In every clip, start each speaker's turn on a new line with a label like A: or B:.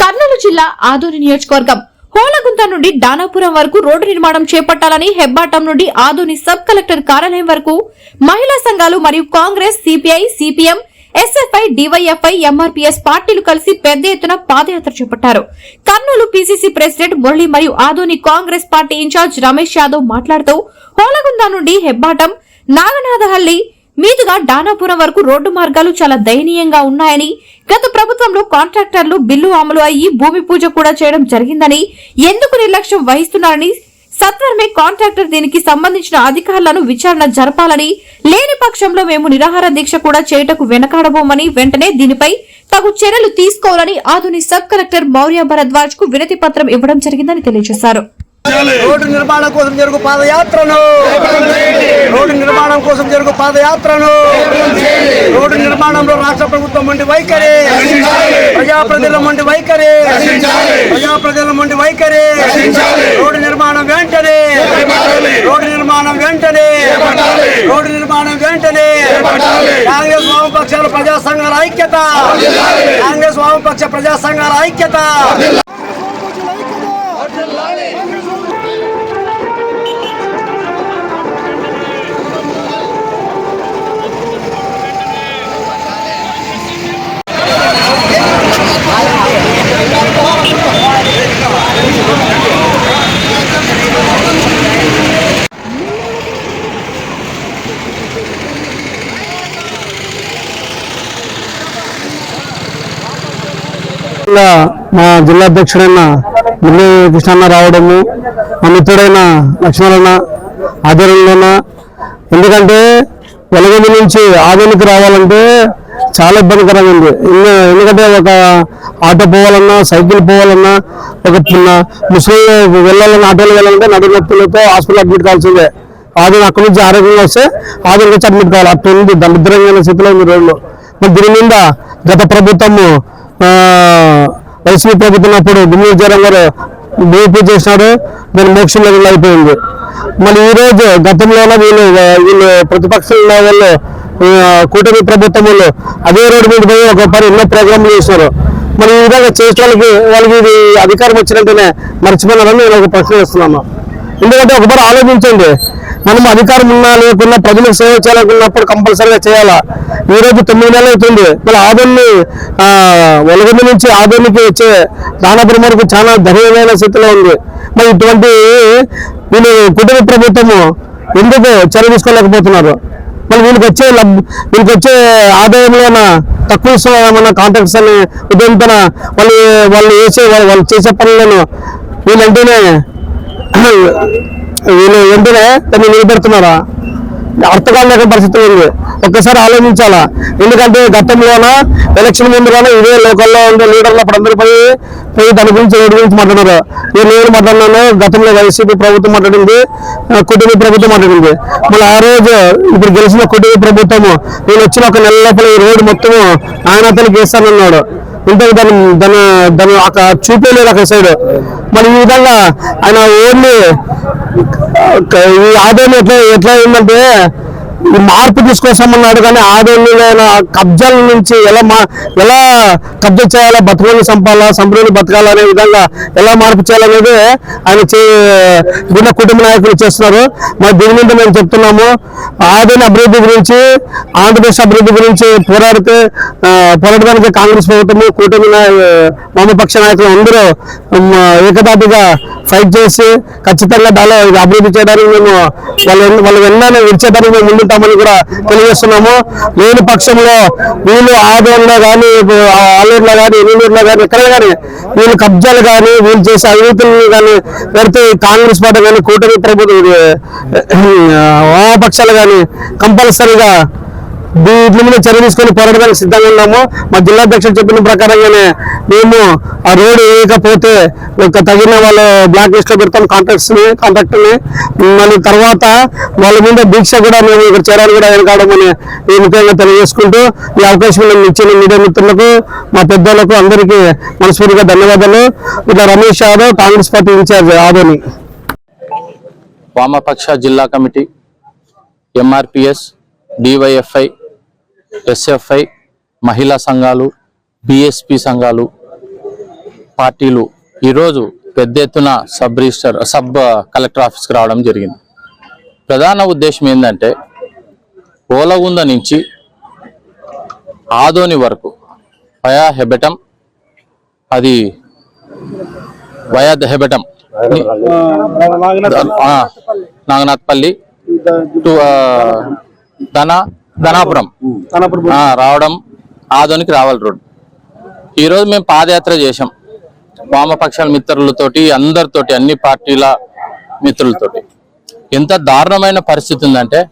A: కర్నూలు జిల్లా ఆదోని నియోజకవర్గం. హోలగుంత నుండి దానాపురం వరకు రోడ్డు నిర్మాణం చేపట్టాలని హెబ్బాటం నుండి ఆదోని సబ్ కలెక్టర్ కార్యాలయం వరకు మహిళా సంఘాలు మరియు Congress CPI CPM SFI DYFI MRPS పార్టీలు కలిసి పెద్ద ఎత్తున పాదయాత్ర చేపట్టారు. కర్నూలు పీసీసీ ప్రెసిడెంట్ మురళి మరియు ఆదోని కాంగ్రెస్ పార్టీ ఇన్ఛార్జ్ రమేష్ యాదవ్ మాట్లాడుతూ హోలగుంద నుండి హెబ్బాటం నాగనాథహల్లి మీదుగా డానాపురం వరకు రోడ్డు మార్గాలు చాలా దయనీయంగా ఉన్నాయని గత ప్రభుత్వంలో కాంట్రాక్టర్లు బిల్లు అమలు అయ్యి భూమి పూజ కూడా చేయడం జరిగిందని ఎందుకు నిర్లక్ష్యం వహిస్తున్నారని సత్వరమే కాంట్రాక్టర్ దీనికి సంబంధించిన అధికారులను విచారణ జరపాలని లేని పక్షంలో మేము నిరాహార దీక్ష కూడా చేయటకు వెనకాడబోమని వెంటనే దీనిపై తగు చర్యలు తీసుకోవాలని ఆధుని సబ్ కలెక్టర్ మౌర్య భరద్వాజ్కు వినతి పత్రం ఇవ్వడం జరిగిందని తెలియజేశారు.
B: రోడ్డు నిర్మాణం కోసం జరుగు పాదయాత్రను రోడ్డు నిర్మాణం కోసం జరుగు పాదయాత్రను. రోడ్డు నిర్మాణంలో రాష్ట్ర ప్రభుత్వం వంటి వైఖరి. ప్రజాప్రతినిధుల వంటి వైఖరి. ప్రజాప్రతినిధుల వంటి వైఖరి. రోడ్డు నిర్మాణం వెంటనే. రోడ్డు నిర్మాణం వెంటనే. రోడ్డు నిర్మాణం వెంటనే. కాంగ్రెస్ వామపక్షాల ప్రజా సంఘాల ఐక్యత. కాంగ్రెస్ వామపక్ష ప్రజా సంఘాల ఐక్యత.
C: ముఖ్యంగా మా జిల్లా అధ్యక్షుడైన మురళీ కృష్ణన్న రావడము మా మిత్రుడైన లక్ష్మణన్న ఆధ్వర్యంలోన. ఎందుకంటే వెలగది నుంచి ఆదోనికి రావాలంటే చాలా ఇబ్బందికరంగా ఉంది. ఎందుకంటే ఒక ఆటో పోవాలన్నా సైకిల్ పోవాలన్నా ఒక ముస్లిం వెళ్ళాలన్నా ఆటోలు వెళ్ళాలంటే నడు నొప్పులతో హాస్పిటల్ అడ్మిట్ కావాల్సిందే. ఆదోని అక్కడి నుంచి ఆరోగ్యంగా వస్తే ఆదోని వచ్చి అడ్మిట్ కావాలి. అట్లా ఉంది దరిద్రంగా స్థితిలో ఉంది రోడ్లు. మరి దీని మీద గత ప్రభుత్వము వైసీపీ ప్రభుత్వం అప్పుడు గుమ్మూరు జగన్ గారు భూమి చేసినాడు దాని మోక్షం అయిపోయింది. మళ్ళీ ఈ రోజు గతంలోనే వీళ్ళు వీళ్ళు ప్రతిపక్షంలో వాళ్ళు కూటమి ప్రభుత్వం వాళ్ళు అదే రోడ్డు మీద పోయి ఒక పని ఎన్నో ప్రోగ్రాంలు చేసినారు. మరి ఈ విధంగా చేసే వాళ్ళకి వాళ్ళకి ఇది అధికారం వచ్చినట్టునే మర్చిపోయినారని నేను ఒక ప్రశ్న వేస్తున్నాను ఎందుకంటే ఒకసారి ఆలోచించండి. మనం అధికారం ఉన్నా లేకున్నా ప్రజలకు సేవ చేయాలనుకున్నప్పుడు కంపల్సరీగా చేయాలా? ఈ రోజు తొమ్మిది నెలలు అవుతుంది. మళ్ళీ ఆదోని వెలుగుంది నుంచి ఆదోనికి వచ్చే దానాపురం వరకు చాలా ధైర్యమైన స్థితిలో ఉంది. మరి ఇటువంటి వీళ్ళు కుటుంబ ప్రభుత్వము ఎందుకు చర్య తీసుకోలేకపోతున్నారు? మళ్ళీ వీళ్ళకి వచ్చే లబ్ వీళ్ళకి వచ్చే ఆదాయంలోన తక్కువ ఇస్తున్నారు ఏమన్నా కాంట్రాక్ట్స్ అని ఉదయంతన వాళ్ళు వాళ్ళు వేసే వాళ్ళు వాళ్ళు చేసే పనులను వీళ్ళంటేనే వీళ్ళు వెంటనే దాన్ని నిలబెడుతున్నారా? అర్థకాలు లేక పరిస్థితి ఉంది. ఒక్కసారి ఆలోచించాలా? ఎందుకంటే గతంలోన ఎలక్షన్ ముందుగానే ఇదే లోకల్లో ఉండే లీడర్లు అప్పుడు అందరూ పోయి పోయి దాని గురించి రోడ్డు గురించి మాట్లాడారు? నేను నేను మాట్లాడినాను గతంలో వైసీపీ ప్రభుత్వం మాట్లాడింది కుటుంబ ప్రభుత్వం మాట్లాడింది. మళ్ళీ ఆ రోజు ఇప్పుడు గెలిచిన కుటుంబ ప్రభుత్వము నేను వచ్చిన ఒక నెల లోపల ఈ రోడ్డు మొత్తము ఆయన అతనికి వేస్తానన్నాడు. ఉంటుంది దాని దాని దాని అక్కడ చూపేలేదు అక్కడ సైడ్ మరి ఈ విధంగా ఆయన ఓన్లీ ఈ ఆదాయం ఎట్లా ఎట్లా ఏంటంటే మార్పు తీసుకొస్తామన్నాడు కానీ ఆడోళ్ళు కబ్జాల నుంచి ఎలా మా ఎలా కబ్జా చేయాలా బతుకుని చంపాలా సంబరులు బతకాలా అనే విధంగా ఎలా మార్పు చేయాలనేది ఆయన చే కుటుంబ నాయకులు చేస్తున్నారు. మరి దీని మీద మేము చెప్తున్నాము ఆదాయ అభివృద్ధి గురించి ఆంధ్రప్రదేశ్ అభివృద్ధి గురించి పోరాడితే పోరాడడానికి కాంగ్రెస్ ప్రభుత్వము కూటమి నాయ- వామపక్ష నాయకులు అందరూ ఏకదాటిగా ఫైట్ చేసి ఖచ్చితంగా దానిలో అభివృద్ధి చేయడానికి మేము వాళ్ళు వాళ్ళు వెన్నానే విడిచేయడానికి మేము ముందుంటామని కూడా తెలియజేస్తున్నాము. లేని పక్షంలో వీళ్ళు ఆదోళనలో కానీ ఆలూరులో కానీ ఎన్నూరులో కానీ ఎక్కడ కానీ వీళ్ళు కబ్జాలు కానీ వీళ్ళు చేసే అవినీతులు కానీ పెడితే కాంగ్రెస్ పార్టీ కానీ కూటమి ప్రభుత్వం వామపక్షాలు కానీ కంపల్సరీగా దీంట్లో మీద చర్య తీసుకొని పోరాడడానికి సిద్ధంగా ఉన్నాము. మా జిల్లా అధ్యక్షుడు చెప్పిన ప్రకారంగానే మేము ఆ రోడ్డు వేయకపోతే ఒక తగిన వాళ్ళు బ్లాక్ లిస్ట్లో పెడతాం కాంట్రాక్ట్స్ని మళ్ళీ తర్వాత వాళ్ళ మీద దీక్ష కూడా మేము ఇక్కడ చేరాలి కూడా వెనకాడమని ఈ ముఖ్యంగా తెలియజేసుకుంటూ ఈ అవకాశం మేము ఇచ్చిన మీడియా మిత్రులకు మా పెద్దలకు అందరికీ మనస్ఫూర్తిగా ధన్యవాదాలు. ఇట్లా రమేష్ యాదవ్ కాంగ్రెస్ పార్టీ ఇన్ఛార్జ్ ఆదోని.
D: వామపక్ష జిల్లా కమిటీ ఎంఆర్పిఎస్ డివైఎఫ్ఐ ఎస్ఎఫ్ఐ మహిళా సంఘాలు బిఎస్పి సంఘాలు పార్టీలు ఈరోజు పెద్ద ఎత్తున సబ్ రిజిస్టర్ సబ్ కలెక్టర్ ఆఫీస్కి రావడం జరిగింది. ప్రధాన ఉద్దేశం ఏంటంటే ఓలగుంద నుంచి ఆదోని వరకు వయా హెబెటం అది వయా హెబెటం నాగనాథ్పల్లి టు ధన ధనాపురం. రావడం ఆదోనికి రావాలి రోడ్. ఈరోజు మేము పాదయాత్ర చేశాం. వామపక్షాల మిత్రులతోటి అందరితోటి అన్ని పార్టీల మిత్రులతోటి. ఎంత దారుణమైన పరిస్థితి ఉందంటే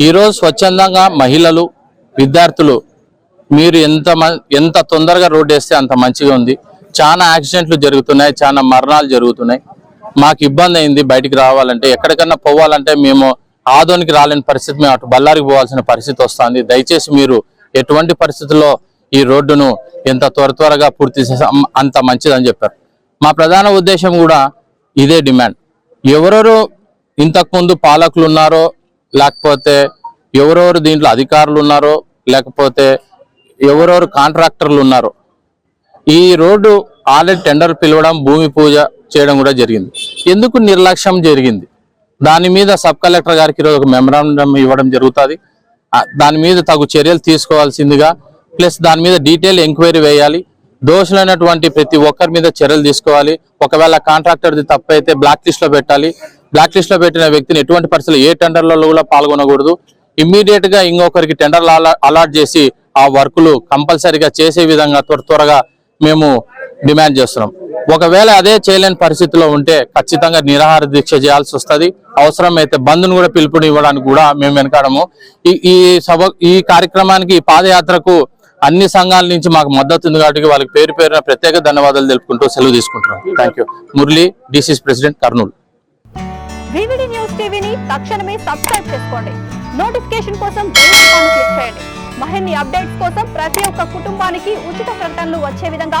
D: ఈరోజు స్వచ్ఛందంగా మహిళలు విద్యార్థులు మీరు ఎంత మ- ఎంత తొందరగా రోడ్డు వేస్తే అంత మంచిగా ఉంది. చాలా యాక్సిడెంట్లు జరుగుతున్నాయి చాలా మరణాలు జరుగుతున్నాయి. మాకు ఇబ్బంది అయింది బయటికి రావాలంటే ఎక్కడికన్నా పోవాలంటే మేము ఆదోనికి రాలేని పరిస్థితి మేము అటు బళ్ళారికి పోవాల్సిన పరిస్థితి వస్తుంది. దయచేసి మీరు ఎటువంటి పరిస్థితుల్లో ఈ రోడ్డును ఎంత త్వర త్వరగా పూర్తి చేసే అంత మంచిదని చెప్పారు. మా ప్రధాన ఉద్దేశం కూడా ఇదే డిమాండ్. ఎవరెవరు ఇంతకుముందు పాలకులు ఉన్నారో లేకపోతే ఎవరెవరు దీంట్లో అధికారులు ఉన్నారో లేకపోతే ఎవరెవరు కాంట్రాక్టర్లు ఉన్నారో ఈ రోడ్డు ఆల్రెడీ టెండర్ పిలవడం భూమి పూజ చేయడం కూడా జరిగింది. ఎందుకు నిర్లక్ష్యం జరిగింది? దాని మీద సబ్ కలెక్టర్ గారికి ఈరోజు ఒక మెమరాండం ఇవ్వడం జరుగుతుంది. దాని మీద తగు చర్యలు తీసుకోవాల్సిందిగా ప్లస్ దాని మీద డీటెయిల్ ఎంక్వైరీ వేయాలి. దోషులైనటువంటి ప్రతి ఒక్కరి మీద చర్యలు తీసుకోవాలి. ఒకవేళ కాంట్రాక్టర్ది తప్పైతే బ్లాక్ లిస్ట్లో పెట్టాలి. బ్లాక్ లిస్ట్లో పెట్టిన వ్యక్తిని ఎటువంటి పరిస్థితులు ఏ టెండర్లలో కూడా పాల్గొనకూడదు. ఇమ్మీడియట్గా ఇంకొకరికి టెండర్లు అలాట్ చేసి ఆ వర్కులు కంపల్సరీగా చేసే విధంగా త్వర త్వరగా మేము డిమాండ్ చేస్తున్నాం. ఒకవేళ అదే చేయలేని పరిస్థితిలో ఉంటే ఖచ్చితంగా నిరాహార దీక్ష చేయాల్సి వస్తుంది. అవసరమైతే బంద్ను కూడా పిలుపునివ్వడానికి కూడా మేము వెనకాడము. ఈ ఈ సభ ఈ కార్యక్రమానికి పాదయాత్రకు అన్ని సంఘాల నుంచి మాకు మద్దతు ఉంది కాబట్టి వాళ్ళకి పేరు పేరున ప్రత్యేక ధన్యవాదాలు తెలుపుకుంటూ సెలవు తీసుకుంటున్నాం. Thank you Murali DCC president Kurnool
E: news టీవీని తక్షణమే సబ్స్క్రైబ్ చేసుకోండి. నోటిఫికేషన్ కోసం క్లిక్ చేయండి. మరిన్ని అప్డేట్స్ కోసం ప్రతి ఒక్క కుటుంబానికి ఉచిత ప్రకటనలు వచ్చే విధంగా